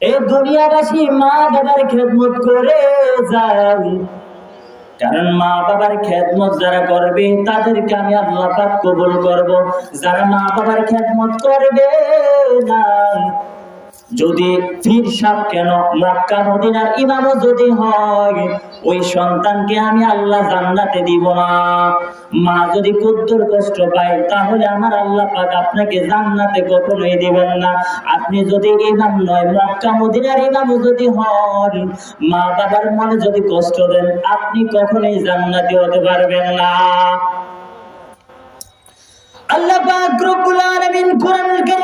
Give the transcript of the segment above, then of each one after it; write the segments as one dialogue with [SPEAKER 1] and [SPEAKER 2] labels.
[SPEAKER 1] এই দুনিয়াবাসী মা বাবার খেদমত করে যায় কারণ মা বাবার খেদমত যারা করবে, তাদেরকে আমি আল্লাহ পাক কবুল করব। যারা মা বাবার খেদমত করবে না যদি পীর সাপ কেন? মক্কা, মদিনার ইমামও যদি হয়, ওই সন্তানকে আমি আল্লাহ জান্নাতে দিব না। মা যদি কুদ্দুর কষ্ট পায়, তাহলে আমার আল্লাহ পাক আপনাকে জান্নাতে কখনোই দিবেন না। আপনি যদি ইমাম নয়, মক্কা, মদিনার ইমামও যদি হন, মা বাবার মনে যদি কষ্ট দেন, আপনি কখনোই জান্নাতে হতে পারবেন না। আল্লাহ পাক রব্বুল আলামিন কোরআনুল মধ্যে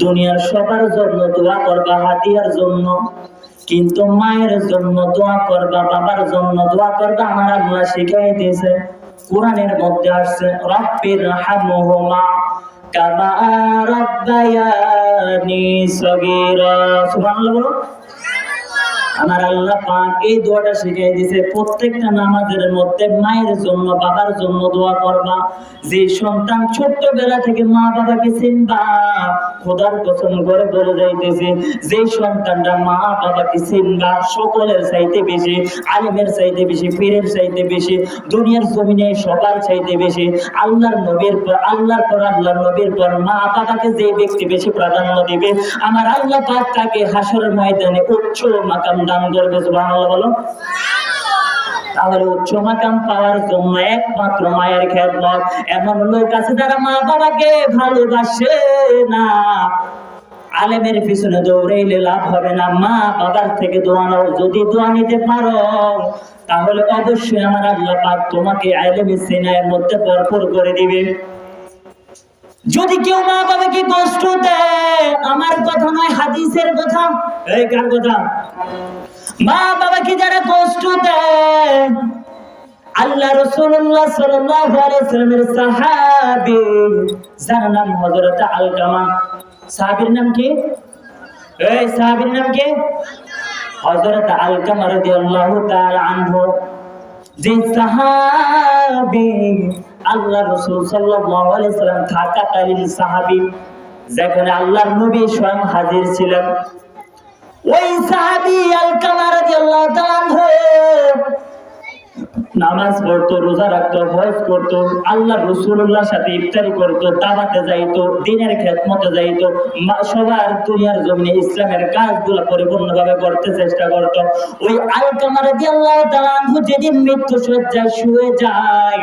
[SPEAKER 1] দুনিয়ার সবার জন্য দোয়া করবা হাতিয়ার জন্য। কিন্তু মায়ের জন্য দোয়া করবা, বাবার জন্য দোয়া করবা, আমার আল্লাহ শিখাই দিয়েছে। কোরআনের মধ্যে আসছে রব্বির হামহুমা কামা রব্বায়ানি সগীরা। সুবহানাল্লাহ আমার আল্লাহ পাক এই দোয়াটা শিখিয়ে দিয়েছে, প্রত্যেকটা নামাজের মধ্যে মায়ের জন্য, বাবার জন্য দোয়া করবা। যে সন্তান ছোট্ট বেলা থেকে মা বাবাকে চিনবা খোদার কসম করে বলে যাইতেছে, যে সন্তানটা মা বাবাকে চিনবা সকলের চাইতে বেশি, আলিমের চাইতে বেশি, পীরের চাইতে বেশি, দুনিয়ার জমিনে সবার চাইতে বেশি, আল্লাহর নবীর পর, আল্লাহর পর, আল্লাহর নবীর পর মা বাবাকে যে ব্যক্তি বেশি প্রাধান্য দিবে, আমার আল্লাহ পাক তাকে হাসরের ময়দানে উচ্চ মাকাম দান করবে, সুবহানাল্লাহ বলো। তাহলে উচ্চ মাকাম পাওয়ার জন্য একমাত্র মায়ের খেদমত। এমন লোক আছে যারা মা বাবাকে ভালোবাসে না। আলেমের পিছনে দৌড়াইলে লাভ হবে না। মা বাবার থেকে দোয়া নাও। যদি দোয়া নিতে পারো, তাহলে অবশ্যই আমার আল্লাহ তোমাকে আলেমের সিনায়ের মধ্যে পরপর করে দিবে। যদি কেউ মা বাবাকে কষ্ট দেয়, আমার কথা নয়, হাদিসের কথা। এই কার কথা? মা বাবাকে যারা কষ্ট দেয়, আল্লাহ রাসূলুল্লাহ সাল্লাল্লাহু আলাইহি সাল্লামের সাহাবী, যার নাম হযরত আলকামা। সাহাবীর নাম কি? এই সাহাবীর নাম কি? হযরত আলকামা রাদিয়াল্লাহু তাআলা আনহু। যে সাহাবী আল্লাহ রসুল সাল্লাম থাকাকালীন সাহাবী যেখানে আল্লাহর নবী স্বয়ং হাজির ছিলেন। ওই সাহাবী আলকামা নামাজ পড়তো, রোজা রাখতো হজ করতো আল্লাহ রসুল্লাহর সাথে ইফতারি করতো, দাওয়াতে যাইতো, দিনের খেদমতে যাইতো সবার দুনিয়ার জমিনে ইসলামের কাজগুলো পরিপূর্ণভাবে করতে চেষ্টা করতো। ওই আলকামার দিয়ে আল্লাহ যেদিন মৃত্যু সজ্জায় শুয়ে যায়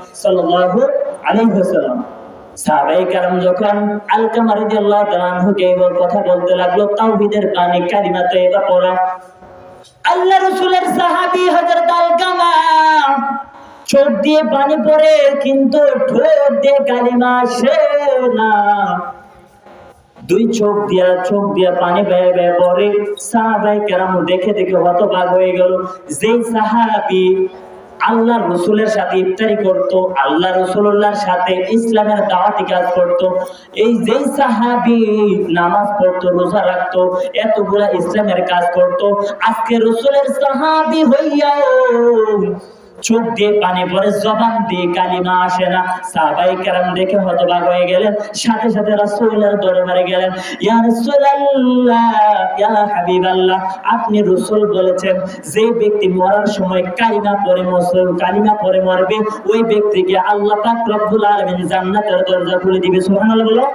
[SPEAKER 1] কিন্তু দুই চোখ দিয়া চোখ দিয়া পানি বেয়ে বেয়ে পরে সাহাবাই কেরাম দেখে দেখে হতবাক হয়ে গেল। যেই সাহাবি আল্লাহ রসুলের সাথে ইফতারি করতো, আল্লাহ রসুল্লাহর সাথে ইসলামের দাওয়াতি কাজ করতো। এই যে সাহাবি নামাজ পড়তো, রোজা রাখতো, এতগুলা ইসলামের কাজ করতো। আজকে রসুলের সাহাবি হইয়াও চোখ দিয়ে পানি পরে জবান দিয়ে কালিমা আসে না। সাহাবাই কেরাম দেখে হতবাক হয়ে গেলেন। সাথে সাথে রাসূলের দরবারে গেলেন। ইয়া রাসূলুল্লাহ, ইয়া হাবিবাল্লাহ, আপনি রাসূল বলেছেন, যে ব্যক্তি মরার সময় কালিমা পড়ে মুসলিম কালিমা পড়ে মরবে, ওই ব্যক্তিকে আল্লাহ পাক রব্বুল আলামিন জান্নাতের দরজা খুলে দিবে। সুবহানাল্লাহ বলো।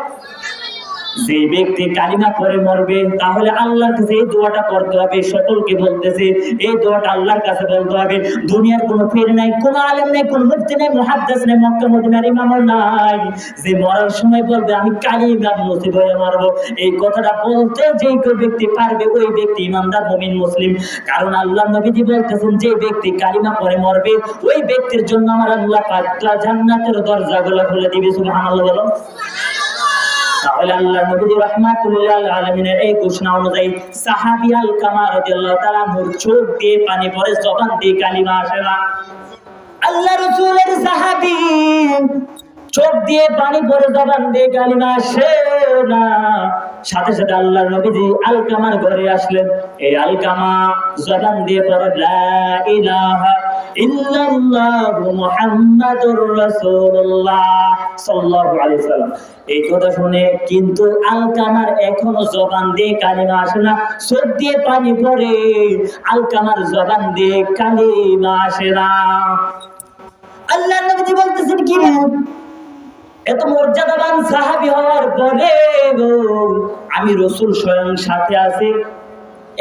[SPEAKER 1] যে ব্যক্তি কালিমা পরে মরবে, তাহলে আল্লাহর কাছে এই দোয়াটা করতে হবে। সকলকে বলতেছে, এই দোয়াটা আল্লাহর কাছে বলতে হবে। দুনিয়ার কোনো পীর নাই, কোনো আলেম নাই, কোনো মুফতি নাই, মুহাদ্দিস নাই, মক্কা মদিনার ইমাম নাই। যে মরার সময় বলবে, আমি কালিমা নসিব হয়ে মরবো। এই কথাটা বলতে যে কেউ ব্যক্তি পারবে, ওই ব্যক্তি ইমানদার, মুমিন, মুসলিম। কারণ আল্লাহ নবীজি বলতেছেন, যে ব্যক্তি কালিমা পরে মরবে, ওই ব্যক্তির জন্য আমার আল্লাহ পাক জান্নাতের দরজাগুলো খুলে দিবে। সুবহানাল্লাহ বলো। তাহলে আল্লাহ নবী রাহমাতুল্লাহ আলামিনের এই ঘোষণা অনুযায়ী সাহাবী আল কামা রাদিয়াল্লাহু তাআলা নূর চোখ দিয়ে পানি পড়ে জবান দিয়ে কালিমা আসে না। আল্লাহ রাসূলের সাহাবী চোখ দিয়ে পানি পড়ে জবান দিয়ে কালিমা আসে না। সাথে সাথে আল্লাহ নবীজি আলকামার ঘরে আসলেন। এই আলকামা জবান দিয়ে পড়ে, লা ইলাহা এই কথা শুনে কিন্তু আলকামার এখনও জবান দিয়ে কালিমা আসে না, চোখ দিয়ে পানি পড়ে, আলকামার জবান দিয়ে কালিমা আসে না। আল্লাহ নবীজি বলতেছেন কি এত মর্যাদাবান সাহাবী হওয়ার পরে আমি রসুল স্বয়ং সাথে আছি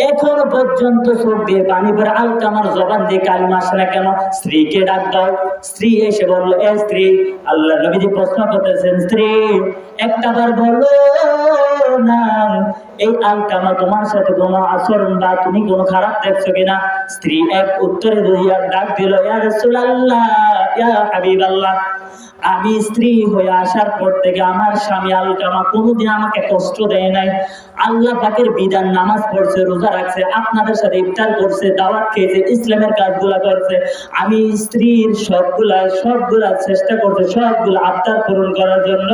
[SPEAKER 1] এখনও পর্যন্ত চোখ দিয়ে পানি পরে আলকামার জবান দিয়ে কালিমা আসে না কেন? স্ত্রীকে ডাক দাও। স্ত্রী এসে বলল, এ স্ত্রী আল্লাহ নবীজি প্রশ্ন করতেছেন, স্ত্রী, একটা বার বলো না, এই আলকামা তোমার সাথে কোনো আচরণ বা তুমি কোনো খারাপ দেখছ কিনা? স্ত্রী এক উত্তরে ডাক দিল, ইয়া রাসূলুল্লাহ, ইয়া আমি স্ত্রী হয়ে আসার পর থেকে আমার স্বামী আলকামা কোনোদিন আমাকে কষ্ট দেয় নাই। আল্লাহ পাকের বিধান, নামাজ পড়ছে, রোজা রাখছে, আপনাদের সাথে ইফতার করছে, দাওয়াত খেয়েছে, ইসলামের কাজগুলা করছে। আমি স্ত্রীর সবগুলা সবগুলা চেষ্টা করছে, সবগুলা আবদার পূরণ করার জন্য।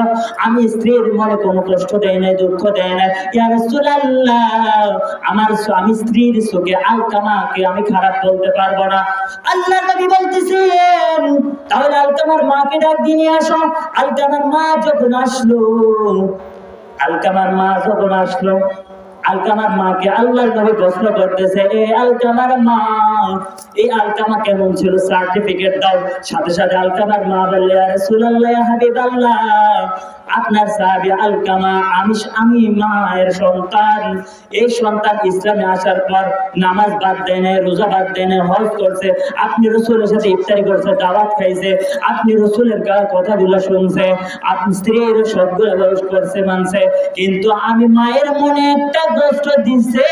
[SPEAKER 1] আমি স্ত্রীর মনে কোনো কষ্ট দেয় নাই, দুঃখ দেয় নাই। ইয়া রাসূলুল্লাহ, আমার স্বামী স্ত্রীর চোখে আলকামাকে আমি খারাপ বলতে পারব না। আল্লাহ নবী বলতেছেন, তাহলে আলকামার মাকে ডাক দিয়ে নিয়ে আসো। আলকামার মা যখন আসলো, আলকামার মা যখন আসলো, আলকামার মাকে আল্লাহর নবী প্রশ্ন করতেছে, এ আলকামার মা এই আলকামা কেমন ছিল? সার্টিফিকেট দাও। সাথে সাথে আলকামার মা বললে, আরে সুলাল্লাহ, হাবিবাল্লাহ, আপনার সাহাবী আলকামা আমি আমি মায়ের সন্তান। এই সন্তান ইসলামে আসার পর নামাজ বাদ দেয় না রোজা বাদ দেয় না হজ করছে। আপনি রসুলের সাথে ইফতারি করছে, দাওয়াত খাইছে। আপনি রসুলের কথাগুলো শুনছে। আপনি স্ত্রীর সবগুলো বয়স করছে, মানছে। কিন্তু আমি মায়ের মনে একটা কষ্ট দিছে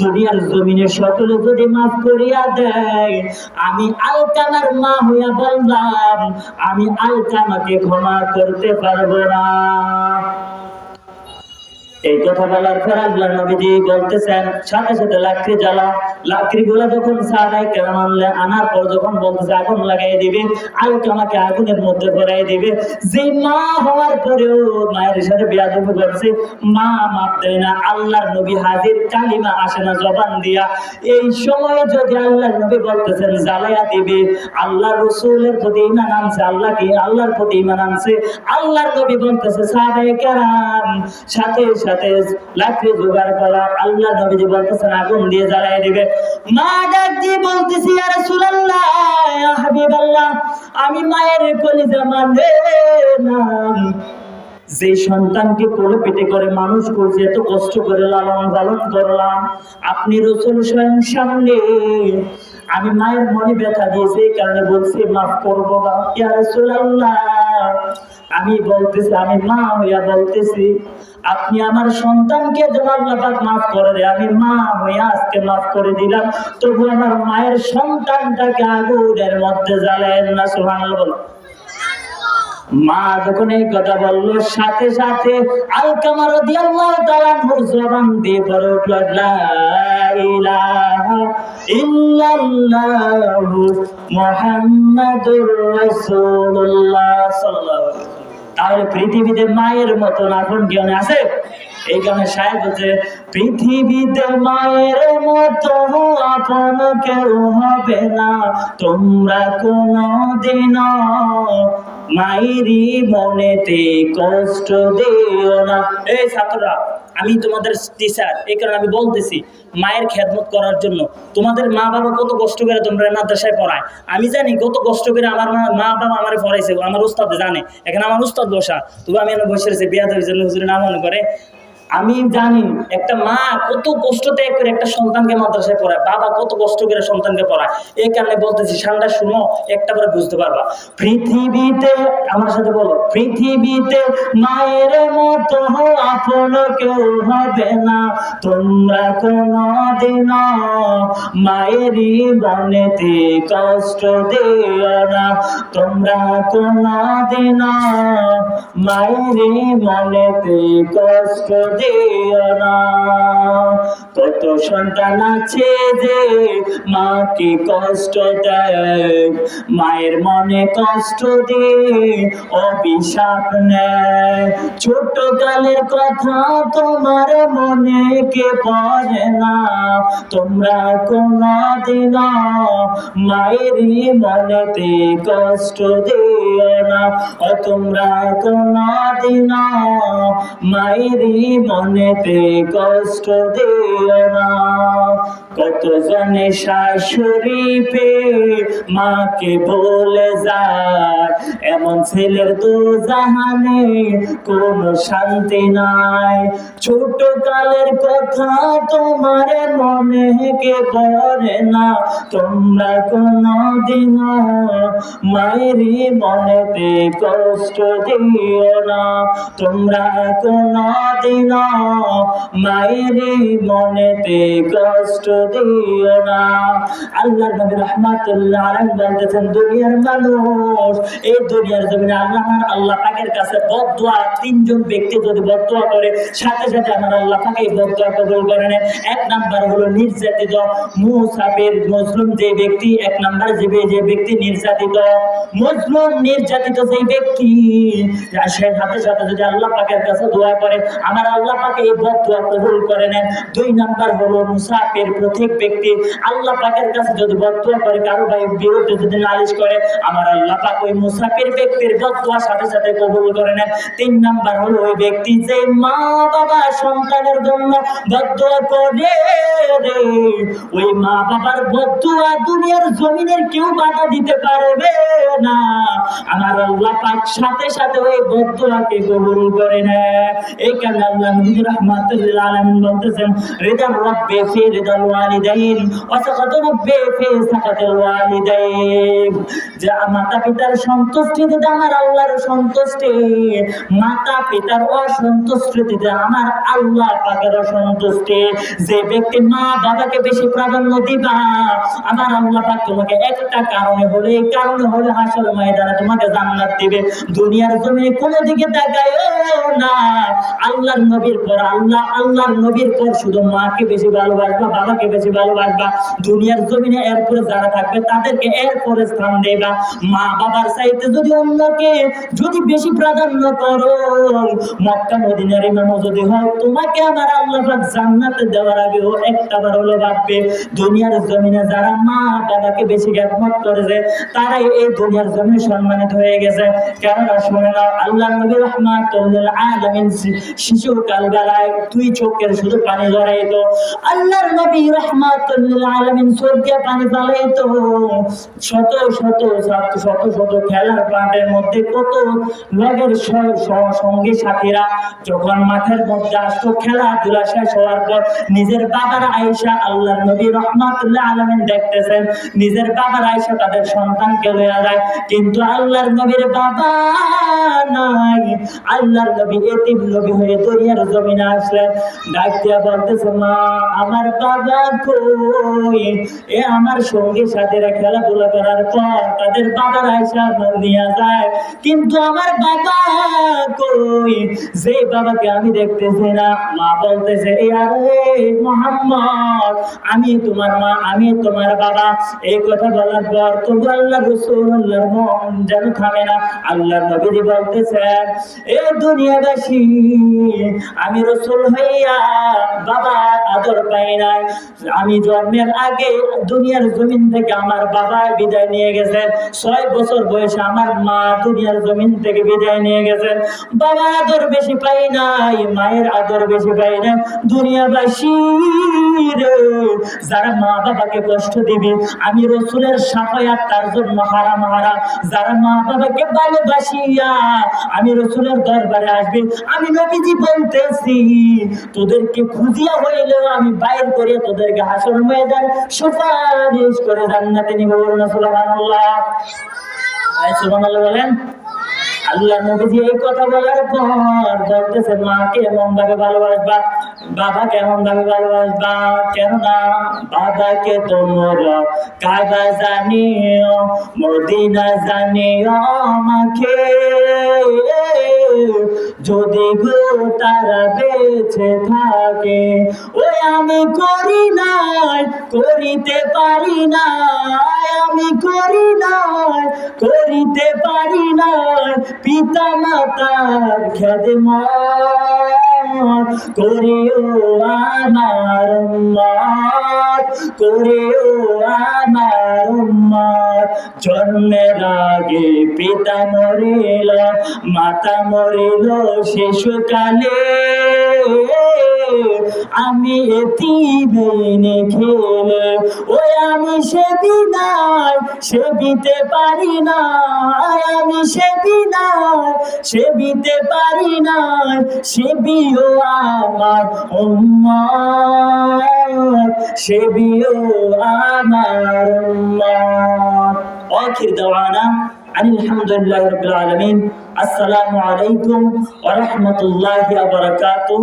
[SPEAKER 1] দুনিয়ার জমিনে সকলে যদি মাফ করিয়া দেয়, আমি আলকানার মা হইয়া বললাম, আমি আলকানাকে ক্ষমা করতে পারব না। এই কথা বলার পর আল্লাহ নবীজি বলতেছেন, সাথে সাথে লাকড়ি জ্বালা। লাকড়ি গুলা যখন সাদাই কেরাম আনলে, আনার পর যখন বলতেছে, আগুন লাগাই দিবে আলকামাকে আগুনের মধ্যে ভরাই দিবে। যে মা হওয়ার পরেও মায়ের সাথে বেয়াদবি করছে, মা মাপ দেয় না, আল্লাহর নবী হাজির, কালিমা আসে না জবান দিয়া। এই সময় যদি আল্লাহর নবী বলতেছেন জ্বালাইয়া দিবে আল্লাহ রসুলের প্রতি ইমান আনছে, আল্লাহকে, আল্লাহর প্রতি ইমান আনছে, আল্লাহর নবী বলতেছে সাদাই কেরাম সাথে সাথে লাকড়ি জোগাড় করা, আল্লাহ নবীজি বলতেছেন, আগুন দিয়ে জ্বালাই দিবে। মা ডাক দিয়ে বলতেছি আর সুরাল্লাহ হাবিবাল্লাহ, আমি মায়ের কলিজা মানে না। যে সন্তানকে কোলে পেটে করে মানুষ করছে, এত কষ্ট করে লালন পালন করলাম। আপনি রসুল স্বয়ং সামনে। আমি মায়ের মনে ব্যথা দিয়েছি, এই কারণে বলছি, মাফ করব না, ইয়া আমি বলতেছি, আমি মা হইয়া বলতেছি, আপনি আমার সন্তানকে মাফ করে দেয় আমি মা হইয়া আজকে মাফ করে দিলাম, তবু আমার মায়ের সন্তানটাকে আগুনের মধ্যে জ্বালায়েন না, সুবহানাল্লাহ বলো। মা যখন এই কথা বলল, সাথে সাথে আলকামার রাদিয়াল্লাহু জবান দিয়ে পড়ে উঠল তাহলে পৃথিবীতে মায়ের মতন আপন জ্ঞান আছে? এই গানে সাহেব বলছে, পৃথিবীতে মায়ের মতো আপন কেউ হবে না। তোমরা মায়েরই মনেতে কষ্ট দিও না। ছাত্ররা, আমি তোমাদের টিচার এই কারণে আমি বলতেছি, মায়ের খেদমত করার জন্য। তোমাদের মা বাবা কত কষ্ট করে তোমরা মাদ্রাসায় পড়ায়। আমি জানি কত কষ্ট করে আমার মা বাবা আমার পড়াইছে, আমার উস্তাদ জানে। এখানে আমার উস্তাদ বসা। তবু আমি বসে রয়েছি বিয়া দেওয়ার জন্য হুজুরে না মনে করে আমি জানি একটা মা কত কষ্ট ত্যাগ করে একটা সন্তানকে মাদ্রাসায় পড়ায়, বাবা কত কষ্ট করে সন্তানকে পড়ায়। এই কারণে বলতেছি ঠান্ডা শুনো, একটা করে বুঝতে পারবা। পৃথিবীতে, আমার সাথে বলো, পৃথিবীতে মায়ের মতো আপন কেউ হবে না। তোমরা কোনো দিন মায়েরই বনেতে কষ্ট দিও না। তোমরা কোনো দিন মায়েরই মনেতে কষ্ট কত সন্তান আছে যে মাকে কষ্ট দেয় মায়ের মনে কষ্ট দিয়ে অভিশাপ নেয় ছোট কালের কথা তোমার মনে কে পড়ে না, তোমরা কোনদিন মায়েরই মনেতে কষ্ট দিও না ও তোমরা কোনদিন মায়েরই মনেতে কষ্ট দিও না। কত জনে শাশুড়ি পে মাকে বলে যায়, এমন ছেলের তো জাহানে কোনো শান্তি নাই। ছোট কালের কথা তোমার মনে কে পড়ে না। তোমরা কোনো দিন মায়েরই মনেতে কষ্ট দিও না। তোমরা কোনো দিন মায়েরই মনেতে কষ্ট দিও না। আল্লাহ নবী রহমাতুল্লাহ আলাইহি বলতেছেন, দুনিয়ার মানুষ, এই দুনিয়ার জমিনে আল্লাহ আল্লাহ পাকের কাছে বদদুয়া, তিনজন ব্যক্তি যদি বদদুয়া করে, সাথে সাথে আমার আল্লাহ পাক এই বদদুয়া কবুল করে নেন। এক নাম্বার হলো নির্যাতিত। মুসাফির মুসলিম যে ব্যক্তি, এক নাম্বার যে যে ব্যক্তি নির্যাতিত। মুসলিম নির্যাতিত যে ব্যক্তি সে সাথে সাথে যদি আল্লাহ পাকের কাছে দোয়া করে, আমার আল্লাহ পাকে এই বদদুয়া কবুল করে নেন। দুই নাম্বার হলো প্রত্যেক ব্যক্তি আল্লাহ কাছে যদি বদদুয়া করে, কারও ভাই বিরুদ্ধে যদি নালিশ করে, আমার আল্লাহ ওই ব্যক্তির বদদুয়া সাথে সাথে কবুল করে নেন। তিন নাম্বার হলো ওই ব্যক্তি যে মা বাবা সন্তানের জন্য বদদুয়া করে ওই মা বাবার বদদুয়া দুনিয়ার জমিনের কেউ বাধা দিতে পারবে না। আমার আল্লাহ পাক সাথে সাথে ওই বদদুয়াকে কবুল করে নেয়। এই কারণে আল্লাহ যে আমার আল্লাহ পাকের অসন্তুষ্টি যে ব্যক্তি মা বাবাকে বেশি প্রাধান্য দিবা, আমার আল্লাহ পাক তোমাকে একটা কারণে হলে কারণে হলে হাসল ময়দানে তোমাকে জান্নাত দিবে। দুনিয়ার জমিনে কোনো দিকে তাকায়ও নবীর পর আল্লাহ নবীর পর শুধু মাকে বেশি ভালোবাসবা, বাবাকে বেশি ভালোবাসবা। দুনিয়ার জমিনে এরপরে যারা থাকবে, তাদেরকে এরপরে স্থান দেবা। মা বাবার যদি অন্যকে যদি বেশি প্রাধান্য করো, মক্কা মদিনার ইমাম যদি হয়, তোমাকে আমার আল্লাহ জান্নাতে দেওয়ার আগেও একটা বার হলো ভাববে, দুনিয়ার জমিনে যারা মা বাবাকে বেশি জ্ঞাপমত করেছে, তারাই এই দুনিয়ার জমিনে সম্মানিত হয়ে গেছে। কেননা শুনে আল্লাহ চোখের শুধু পানি আল্লাহর নবী পানি শত শত শত শত শত খেলার পাটের মধ্যে কত লগের স- স- সাথীরা যখন মাঠের মধ্যে আসতো, খেলাধুলা শেষ হওয়ার পর নিজের বাবার আয়েশা আল্লাহর নবী রহমাতুল্লাহ আলামিন দেখতেছেন, নিজের বাবার আয়েশা তাদের সন্তানকে লইয়া যায়। কিন্তু আল্লাহর নবীর বাবা নাই। আল্লাহর নবী, এতিম নবী হয়ে দুনিয়ার জমিনে আসলেন। বলতেছে, মা, আমার বাবা কই? এ আমার সঙ্গী খেলাধুলা করার পর তাদের বাবার আয়সা নিয়ে যায়। কিন্তু আমার বাবা কই? যে বাবাকে আমি দেখতেছি না, মা বলতেছে, এ আরে মোহাম্মদ, আমি তোমার মা, আমি তোমার বাবা। এই কথা বলার পর তবু আল্লাহ রসুল্লাহর মন যেন থামে না। আল্লাহ নবীজি বলতেছেন এ দুনিয়াবাসী আমি রসুল হইয়া বাবা আদর পাই নাই। আমি জন্মের আগে দুনিয়ার জমিন থেকে আমার বাবা বিদায় নিয়ে গেছেন। ছয় বছর বয়সে আমার মা দুনিয়ার জমিন থেকে বিদায় নিয়ে গেছেন। বাবা আদর বেশি পাই নাই, মায়ের আদর বেশি পাই না দুনিয়াবাসী রে, যারা মা বাবাকে কষ্ট দিবে, আমি রসুলের সাফায়াত তার জন্য হারাম হারাম। যারা মা বাবাকে ভালোবাসিয়া আমি রসুলের দরবারে আসবে। আমি নবীজি বলতেছি, তোদেরকে খুঁজিয়া হইলেও আমি বাইর করে তোদেরকে হাসর ময়দান সুপারিশ করে জান্নাতে নিব বলুন সুবহানাল্লাহ। সুবহানাল্লাহ বলেন, আল্লাহ নবীজি এই কথা বলার পর বলতেছে, মাকে এমন ভাবে ভালোবাসবা। বাবা কেমন ভাবে ভালোবাসবা কেননা বাবাকে তোমরা কাবা জানিও, মদিনা জানিও আমাকে। যদি গো তারা বেঁচে থাকে ওই আমি করি নাই, করিতে পারি নাই, আমি করি নাই, করিতে পারি নাই পিতা মাতার খেদমত। করিও আমার উম্মত করিও আমার উম্মত। জন্মের আগে পিতা মরিল মাতা মরিল শিশুকালে। আমি এতিমেনে খেলে, ওই আমি সেদিন আর সে দিতে পারি না। আমি সে দিনার পারি না। সে আমার সে বিও আমার অখির দেওয়ানা আলহামদুলিল্লাহ রবিল আলমিন। আসসালামু আলাইকুম ওরহমতুল্লাহ বারকাতুম